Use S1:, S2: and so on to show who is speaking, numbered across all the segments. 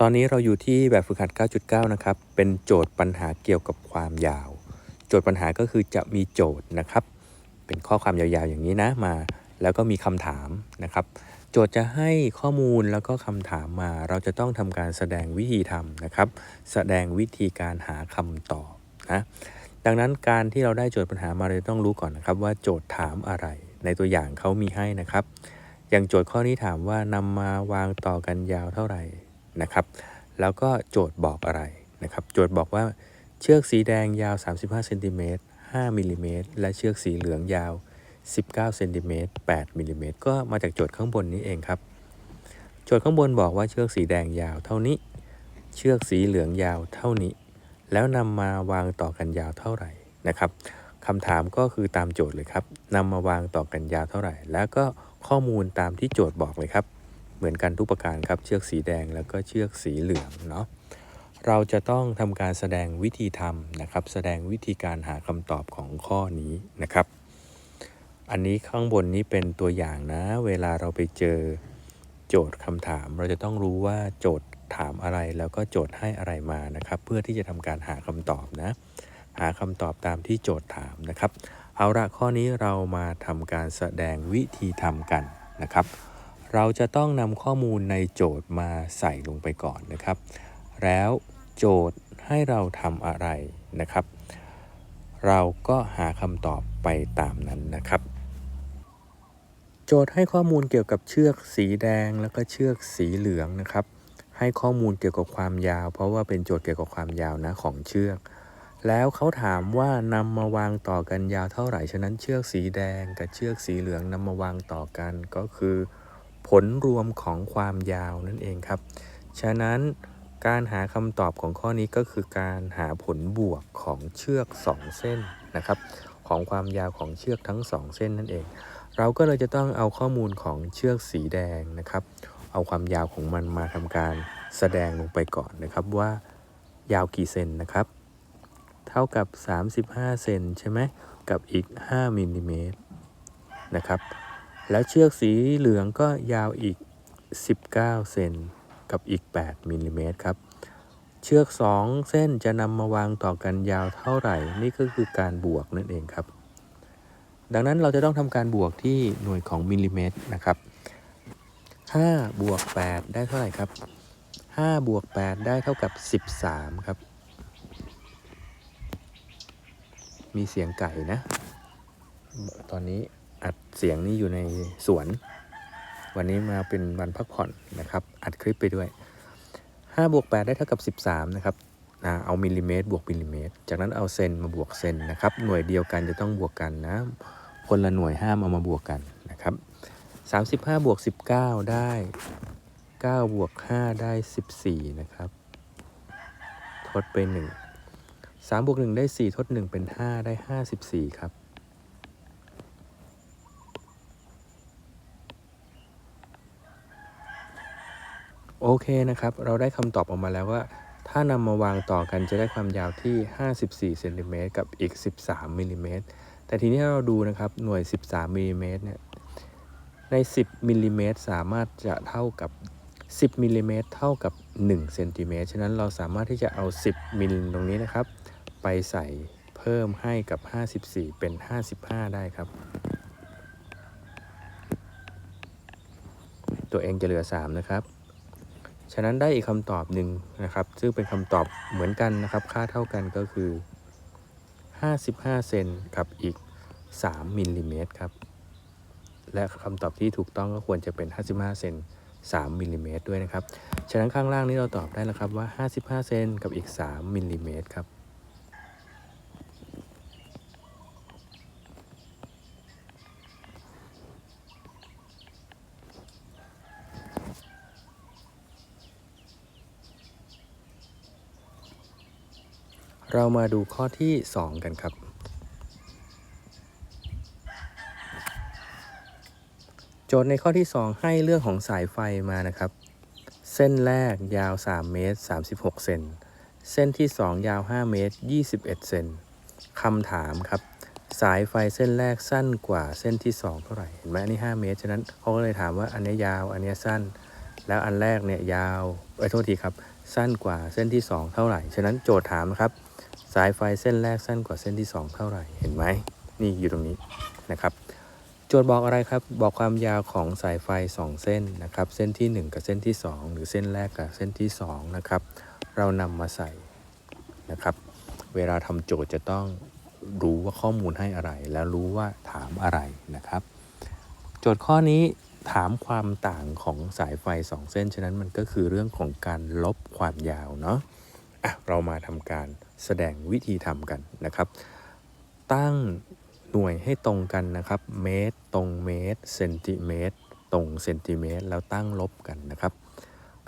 S1: ตอนนี้เราอยู่ที่แบบฝึกหัด 9.9 นะครับ เป็นโจทย์ปัญหาเกี่ยวกับความยาว โจทย์ปัญหาก็คือจะมีโจทย์นะครับ เป็นข้อความยาวๆอย่างนี้นะมา แล้วก็มีคำถามนะครับ โจทย์จะให้ข้อมูลแล้วก็คำถามมา เราจะต้องทำการแสดงวิธีทำนะครับ แสดงวิธีการหาคำตอบนะ ดังนั้นการที่เราได้โจทย์ปัญหามาเราต้องรู้ก่อนนะครับ ว่าโจทย์ถามอะไร ในตัวอย่างเขามีให้นะครับ อย่างโจทย์ข้อนี้ถามว่านำมาวางต่อกันยาวเท่าไหร่ นะครับ แล้วก็โจทย์บอกอะไรนะครับ โจทย์บอกว่าเชือกสีแดงยาว 35เซนติเมตร5มิลลิเมตรและเชือกสีเหลืองยาว 19เซนติเมตร8มิลลิเมตรก็มาจากโจทย์ข้างบนนี้เองครับ โจทย์ข้างบนบอกว่าเชือกสีแดงยาวเท่านี้ เชือกสีเหลืองยาวเท่านี้ แล้วนำมาวางต่อกันยาวเท่าไหร่นะครับคำถามก็คือตามโจทย์เลยครับนำมาวางต่อกันยาวเท่าไหร่ แล้วก็ข้อมูลตามที่โจทย์บอกเลยครับ เหมือนกันทุกประการครับเชือกสีแดงแล้วก็เชือกสีเหลืองเนาะเราจะต้องทำการแสดงวิธีทำนะครับ แสดงวิธีการหาคำตอบของข้อนี้นะครับ อันนี้ข้างบนนี้เป็นตัวอย่างนะ เวลาเราไปเจอโจทย์คำถาม เราจะต้องรู้ว่าโจทย์ถามอะไรแล้วก็โจทย์ให้อะไรมานะครับ เพื่อที่จะทำการหาคำตอบนะ หาคำตอบตามที่โจทย์ถามนะครับ เอาละข้อนี้เรามาทำการแสดงวิธีทำกันนะครับ เราจะต้องนำข้อมูลในโจทย์มาใส่ลงไปก่อนนะครับ แล้วโจทย์ให้เราทำอะไรนะครับ เราก็หาคำตอบไปตามนั้นนะครับ โจทย์ให้ข้อมูลเกี่ยวกับเชือกสีแดงแล้วก็เชือกสีเหลืองนะครับ ให้ข้อมูลเกี่ยวกับความยาว เพราะว่าเป็นโจทย์เกี่ยวกับความยาวนะของเชือก แล้วเขาถามว่านำมาวางต่อกันยาวเท่าไหร่ ฉะนั้นเชือกสีแดงกับเชือกสีเหลืองนำมาวางต่อกันก็คือ ผลรวมของความยาวนั่นเองครับ ฉะนั้นการหาคำตอบของข้อนี้ก็คือการหาผลบวกของเชือก 2 เส้นนะครับ ของความยาวของเชือกทั้ง 2 เส้นนั่นเอง เราก็เลยจะต้องเอาข้อมูลของเชือกสีแดงนะครับ เอาความยาวของมันมาทำการแสดงลงไปก่อนนะครับว่ายาวกี่เซนนะครับ เท่ากับ 35 เซนใช่ไหมกับอีก 5มิลลิเมตรนะครับ แล้วเชือกสีเหลืองก็ยาวอีก 19 เซนกับอีก 8มิลลิเมตรครับ เชือก 2 เส้นจะนำมาวางต่อกันยาวเท่าไหร่ นี่ก็คือการบวกนั่นเองครับ ดังนั้นเราจะต้องทำการบวกที่หน่วยของมิลลิเมตรนะครับ5บวก8ได้เท่าไหร่ครับ5บวก8ได้เท่ากับ 13 ครับ มีเสียงไก่นะ ตอนนี้ อัดเสียงนี้อยู่ในสวน วันนี้มาเป็นวันพักผ่อนนะครับ อัดคลิปไปด้วย5บวก8ได้เท่ากับ 13 นะครับนะเอามิลลิเมตรบวกมิลลิเมตร จากนั้นเอาเซนมาบวกเซนนะครับ หน่วยเดียวกันจะต้องบวกกันนะ คนละหน่วยห้ามเอามาบวกกันนะครับ 35บวก19 ได้ 9 บวก 5 ได้ 14 นะครับ ทดไป1 3บวก1ได้ 4 ทด 1 เป็น 5 ได้ 54 ครับ โอเคนะครับ เราได้คำตอบออกมาแล้วว่า ถ้านำมาวางต่อกันจะได้ความยาวที่ 54เซนติเมตรกับอีก 13มิลลิเมตรแต่ทีนี้เราดูนะครับหน่วย 13มิลลิเมตรเนี่ยใน 10มิลลิเมตรสามารถจะเท่ากับ 10มิลลิเมตรเท่ากับ1เซนติเมตรฉะนั้นเราสามารถที่จะเอา 10มิลตรงนี้นะครับ ไปใส่เพิ่มให้กับ 54 เป็น 55 ได้ครับ ตัวเองจะเหลือ 3 นะครับ ฉะนั้นได้อีกคำตอบหนึ่งนะครับ ซึ่งเป็นคำตอบเหมือนกันนะครับ ค่าเท่ากันก็คือ 55 เซนกับอีก 3มิลลิเมตรครับ และคำตอบที่ถูกต้องก็ควรจะเป็น 55 เซน3มิลลิเมตรด้วยนะครับ ฉะนั้นข้างล่างนี้เราตอบได้แล้วครับว่า 55 เซนกับอีก 3มิลลิเมตรครับ เรามาดูข้อที่ 2 กันครับ โจทย์ในข้อที่ 2 ให้เรื่องของสายไฟมานะครับ เส้นแรกยาว 3 เมตร 36 เซน เส้นที่ 2 ยาว 5 เมตร 21 เซนคำถามครับ สายไฟเส้นแรกสั้นกว่าเส้นที่ 2 เท่าไหร่ เห็นไหมอันนี้ 5 เมตร ฉะนั้นเขาก็เลยถามว่าอันนี้ยาว อันนี้สั้น แล้วอันแรกเนี่ยยาวเอ้โทษทีครับ สั้นกว่าเส้นที่ 2 เท่าไหร่ ฉะนั้นโจทย์ถามครับ สายไฟเส้นแรกสั้นกว่าเส้นที่ 2 เท่าไหร่เห็นไหมนี่อยู่ตรงนี้นะครับโจทย์บอกอะไรครับบอกความยาวของสายไฟ 2 เส้นนะครับเส้นที่ 1 กับเส้นที่ 2 หรือเส้นแรกกับเส้นที่2นะครับเรานำมาใส่นะครับเวลาทำโจทย์จะต้องรู้ว่าข้อมูลให้อะไร แล้วรู้ว่าถามอะไรนะครับ โจทย์ข้อนี้ถามความต่างของสายไฟ 2 เส้น ฉะนั้นมันก็คือเรื่องของการลบความยาวเนาะอะเรามาทำการ แสดงวิธีทำกันนะครับ ตั้งหน่วยให้ตรงกันนะครับ เมตร ตรงเมตร เซนติเมตร ตรงเซนติเมตร แล้วตั้งลบกันนะครับ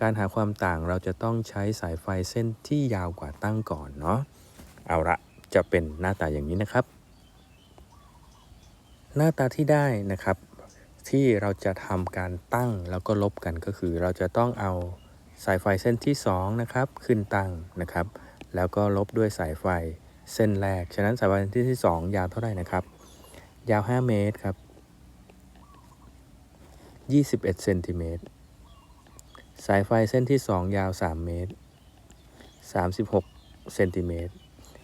S1: การหาความต่างเราจะต้องใช้สายไฟเส้นที่ยาวกว่าตั้งก่อนเนาะ เอาละจะเป็นหน้าตาอย่างนี้นะครับ หน้าตาที่ได้นะครับที่เราจะทำการตั้งแล้วก็ลบกันก็คือ เราจะต้องเอาสายไฟเส้นที่ 2 นะครับ ขึ้นตั้งนะครับ แล้วก็ลบด้วยสายไฟเส้นแรก ฉะนั้นสายไฟเส้นที่ 2 ยาวเท่าไหร่นะครับ ยาว 5 เมตรครับ 21เซนติเมตร สายไฟเส้นที่ 2 ยาว 3 เมตร 36เซนติเมตร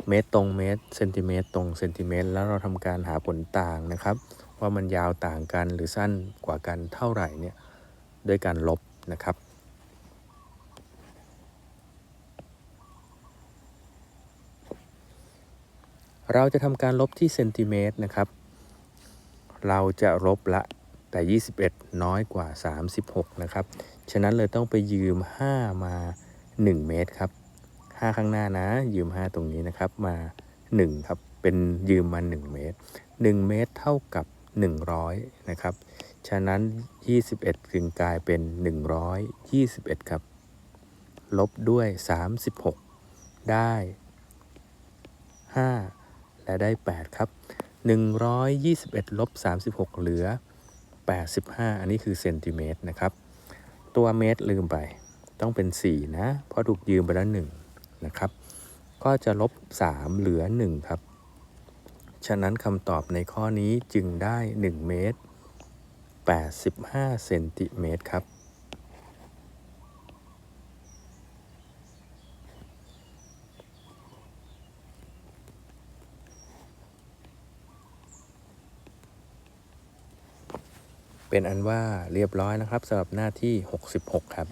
S1: เมตรตรงเมตร เซนติเมตรตรงเซนติเมตร แล้วเราทำการหาผลต่างนะครับ ว่ามันยาวต่างกันหรือสั้นกว่ากันเท่าไหร่เนี่ย ด้วยการลบนะครับ เราจะทำการลบที่เซนติเมตรนะครับ เราจะลบละแต่ 21 น้อยกว่า 36 นะครับ ฉะนั้นเลยต้องไปยืม 5 มา 1 เมตรครับ 5 ข้างหน้านะ ยืม 5 ตรงนี้นะครับ มา 1 ครับ เป็นยืมมา 1 เมตร 1 เมตรเท่ากับ 100 นะครับ ฉะนั้น 21 จึงกลายเป็น 121 ครับ ลบด้วย 36 ได้ 5 และได้ 8 ครับ 121 ลบ 36 เหลือ 85 อันนี้คือเซนติเมตรนะครับ ตัวเมตรลืมไป ต้องเป็น 4 นะ เพราะถูกยืมไปแล้ว 1 นะครับ ก็จะลบ 3 เหลือ 1 ครับ ฉะนั้นคำตอบในข้อนี้จึงได้ 1 เมตร 85 เซนติเมตรครับ เป็นอันว่าเรียบร้อยนะครับสำหรับหน้าที่ 66 ครับ